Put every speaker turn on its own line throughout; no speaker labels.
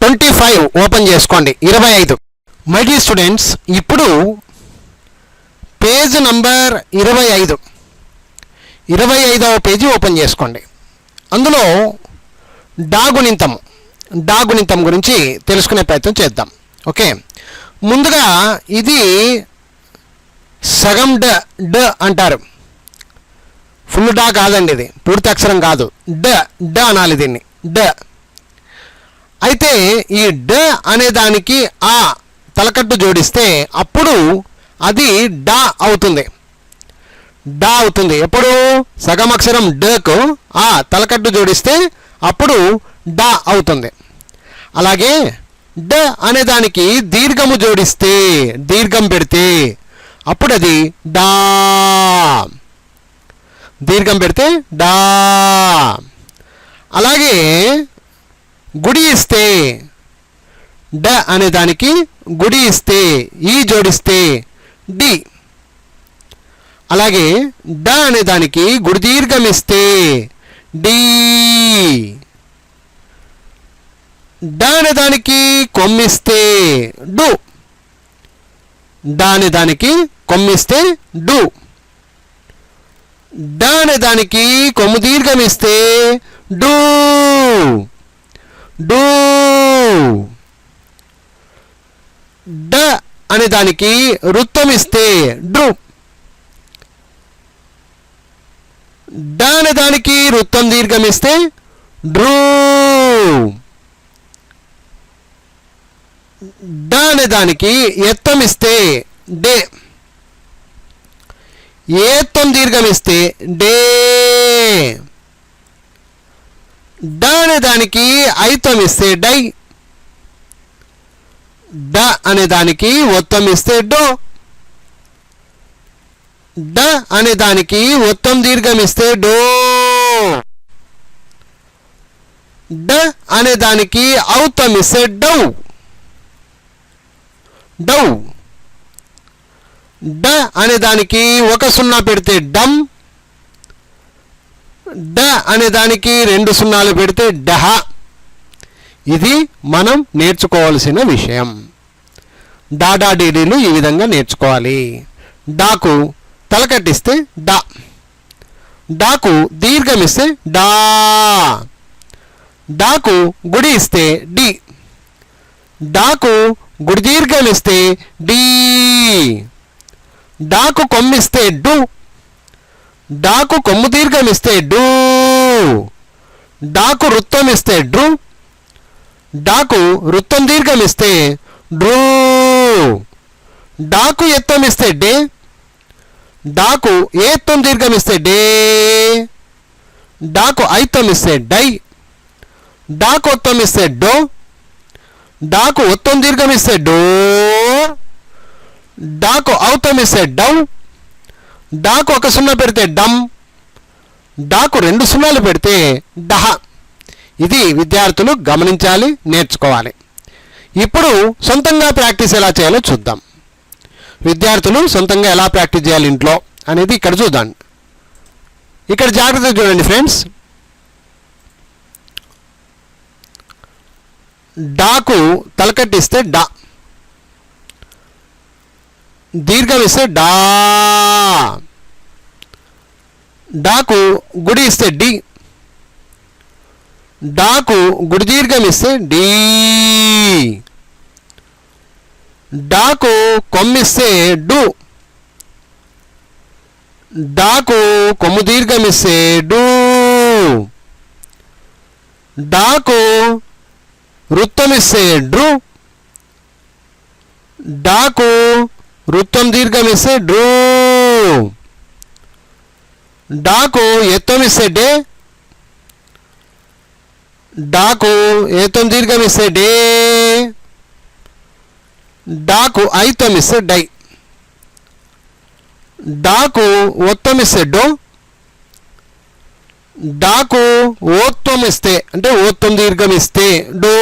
Twenty five open చేసుకోండి. ఇరవై ఐదు. మై స్టూడెంట్స్ ఇప్పుడు పేజ్ నంబర్ ఇరవై ఐదు. ఇరవై ఐదవ పేజీ ఓపెన్ చేసుకోండి. అందులో డాగునింతం. డాగునింతం గురించి తెలుసుకునే ప్రయత్నం చేద్దాం. ఓకే? ముందుగా ఇది సగం డ డ అంటారు. ఫుల్ డా కాదండి ఇది. పూర్తి అక్షరం కాదు. డ డ అనాలి దీన్ని. డ. అయితే ఈ డ అనే దానికి ఆ తలకట్టు జోడిస్తే అప్పుడు అది డా అవుతుంది. డా అవుతుంది. ఎప్పుడు? సగం అక్షరం డకు ఆ తలకట్టు జోడిస్తే అప్పుడు డా అవుతుంది. అలాగే డ అనే దానికి దీర్ఘము జోడిస్తే దీర్ఘం పెడితే అప్పుడు అది డా. దీర్ఘం పెడితే డా. అలాగే గుడి ఇస్తే డ అనే దానికి గుడి ఇస్తే ఈ జోడిస్తే డి. అలాగే డ అనే దానికి గుడి దీర్ఘం ఇస్తే డి. డ అనే దానికి కొమ్మిస్తే డు. డ అనే దానికి కొమ్మిస్తే డు. డ అనే దానికి కొమ్ము దీర్ఘం ఇస్తే డూ. డూ. డ అనే దానికి వృత్తం ఇస్తే డ్రు. డ అనే దానికి వృత్తం దీర్ఘం ఇస్తే డ్రూ. డ అనే దానికి ఎత్తం ఇస్తే డే. ఏత్తం దీర్ఘం ఇస్తే డే. అనే దానికి ఐతం ఇస్తే డై. డ అనే దానికి ఒత్తం ఇస్తే డో. డ అనే దానికి ఒత్తం దీర్ఘం ఇస్తే డో. డ అనే దానికి ఔతం ఇస్తే డౌ. డౌ. డ అనే దానికి ఒక సున్నా పెడితే డమ్. డ అనే దానికి రెండు సున్నాలు పెడితే డహ. ఇది మనం నేర్చుకోవాల్సిన విషయం. డాడా డీడీలు ఈ విధంగా నేర్చుకోవాలి. డాకు తలకట్టిస్తే డా. డాకు దీర్ఘం ఇస్తే డా. డాకు గుడి ఇస్తే డి. డాకు గుడి దీర్ఘం ఇస్తే డీ. డాకు కొమ్మిస్తే డు. డాకు కొమ్ము దీర్ఘం ఇస్తే డూ. డాకు వృత్తం ఇస్తే డ్రూ. డాకు వృత్తం దీర్ఘం ఇస్తే డ్రూ. డాకు ఎత్తం ఇస్తే డే. డాకు ఏత్తం దీర్ఘం ఇస్తే డే. డాకు ఐత్తం ఇస్తే డై. డాకు ఒత్తం ఇస్తే డో. డాకు ఒత్తం దీర్ఘం ఇస్తే డో. డాకు అవుతం ఇస్తే డౌ. డాకు ఒక సున్నా పెడితే డమ్ డాకు రెండు సున్నాలు పెడితే డహ. ఇది విద్యార్థులు గమనించాలి నేర్చుకోవాలి. ఇప్పుడు సొంతంగా ప్రాక్టీస్ ఎలా చేయాలో చూద్దాం. విద్యార్థులు సొంతంగా ఎలా ప్రాక్టీస్ చేయాలి ఇంట్లో అనేది ఇక్కడ చూద్దాం. ఇక్కడ జాగ్రత్త చూడండి ఫ్రెండ్స్. డాకు తలకట్టిస్తే డా. దీర్ఘం ఇస్తే డా. డాకు గుడి ఇస్తే డి. డాకు గుడి దీర్ఘం ఇస్తే డి. డాకు కొమ్మిస్తే డు. డాకు కొమ్ము దీర్ఘం ఇస్తే డు. డాకు వృత్తం ఇస్తే డ్రు. డాకు వృత్తం దీర్ఘం ఇస్తే డ్రూ. డాకు ఎత్తం ఇస్తే డాకు ఏతం దీర్ఘం ఇస్తే డే డాకు ఐతమిస్తే డై డాకు ఒత్తమిస్తే డో డాకు ఓత్వం ఇస్తే అంటే ఓత్వం దీర్ఘం ఇస్తే డో.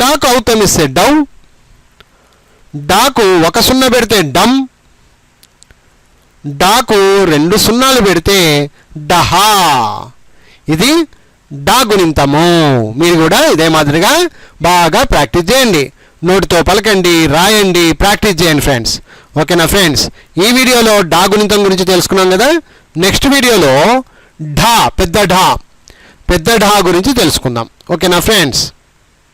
డాకు ఔతం ఇస్తే డౌ. డాకు ఒక సున్నా పెడితే డమ్. డాకు రెండు సున్నాలు పెడితే డహా. ఇది డా గుణింతము మీరు కూడా ఇదే మాదిరిగా బాగా ప్రాక్టీస్ చేయండి. నోటితో పలకండి రాయండి ప్రాక్టీస్ చేయండి ఫ్రెండ్స్. ఓకేనా ఫ్రెండ్స్? ఈ వీడియోలో డా గుణింతం గురించి తెలుసుకున్నాం కదా? నెక్స్ట్ వీడియోలో ఢా పెద్ద ఢా పెద్ద ఢా గురించి తెలుసుకుందాం. ఓకేనా ఫ్రెండ్స్?